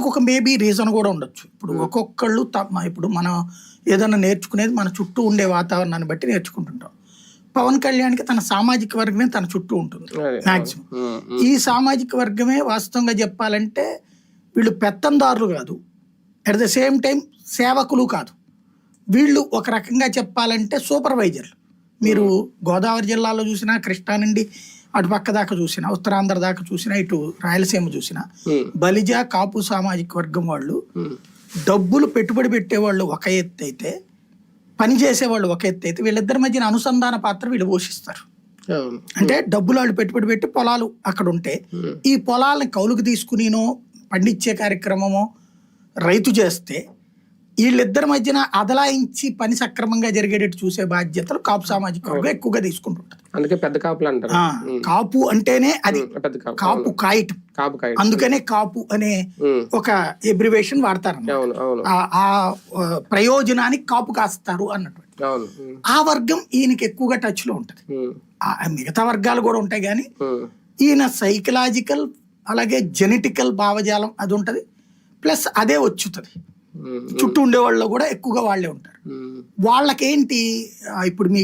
దానికి ఒక maybe reason కూడా ఉండొచ్చు. ఇప్పుడు ఒక్కొక్కళ్ళు తమ ఇప్పుడు మనం ఏదైనా నేర్చుకునేది మన చుట్టూ ఉండే వాతావరణాన్ని బట్టి నేర్చుకుంటుంటాం. పవన్ కళ్యాణ్కి తన సామాజిక వర్గమే తన చుట్టూ ఉంటుంది. మాక్సిమం. ఉమ్, ఉమ్, ఈ సామాజిక వర్గమే వాస్తవంగా చెప్పాలంటే వీళ్ళు పెత్తందారులు కాదు. అట్ ద సేమ్ టైం సేవకులు కాదు. వీళ్ళు ఒక రకంగా చెప్పాలంటే సూపర్వైజర్లు. మీరు గోదావరి జిల్లాలో చూసినా కృష్ణా నుండి అటు పక్క దాకా చూసినా ఉత్తరాంధ్ర దాకా చూసినా ఇటు రాయలసీమ చూసినా బలిజ కాపు సామాజిక వర్గం వాళ్ళు డబ్బులు పెట్టుబడి పెట్టేవాళ్ళు ఒక ఎత్తు అయితే పని చేసేవాళ్ళు ఒక ఎత్తు అయితే వీళ్ళిద్దరి మధ్యన అనుసంధాన పాత్ర వీళ్ళు పోషిస్తారు. అంటే డబ్బులు వాళ్ళు పెట్టుబడి పెట్టి పొలాలు అక్కడ ఉంటే ఈ పొలాలని కౌలుకు తీసుకునినో పండించే కార్యక్రమమో రైతు చేస్తే వీళ్ళిద్దరి మధ్యన అదలాయించి పని సక్రమంగా జరిగేటట్టు చూసే బాధ్యతలు కాపు సామాజిక వర్గం ఎక్కువగా తీసుకుంటుంటారు. అందుకే పెద్ద కాపులు అంటారు. కాపు అంటేనే అది కాపు కాయటం. కాపు అందుకనే కాపు అనే ఒక ఎబ్రివేషన్ వాడతారు ఆ ప్రయోజనానికి కాపు కాస్తారు ఉమ్, ఆ వర్గం ఈయనకి ఎక్కువగా టచ్లో ఉంటది మిగతా వర్గాలు కూడా ఉంటాయి కానీ ఈయన సైకలాజికల్ అలాగే జెనెటికల్ భావజాలం అది ఉంటది. ప్లస్ అదే వచ్చుతుంది. చుట్టూ ఉండే వాళ్ళు కూడా ఎక్కువగా వాళ్ళే ఉంటారు. వాళ్ళకేంటి ఇప్పుడు మీ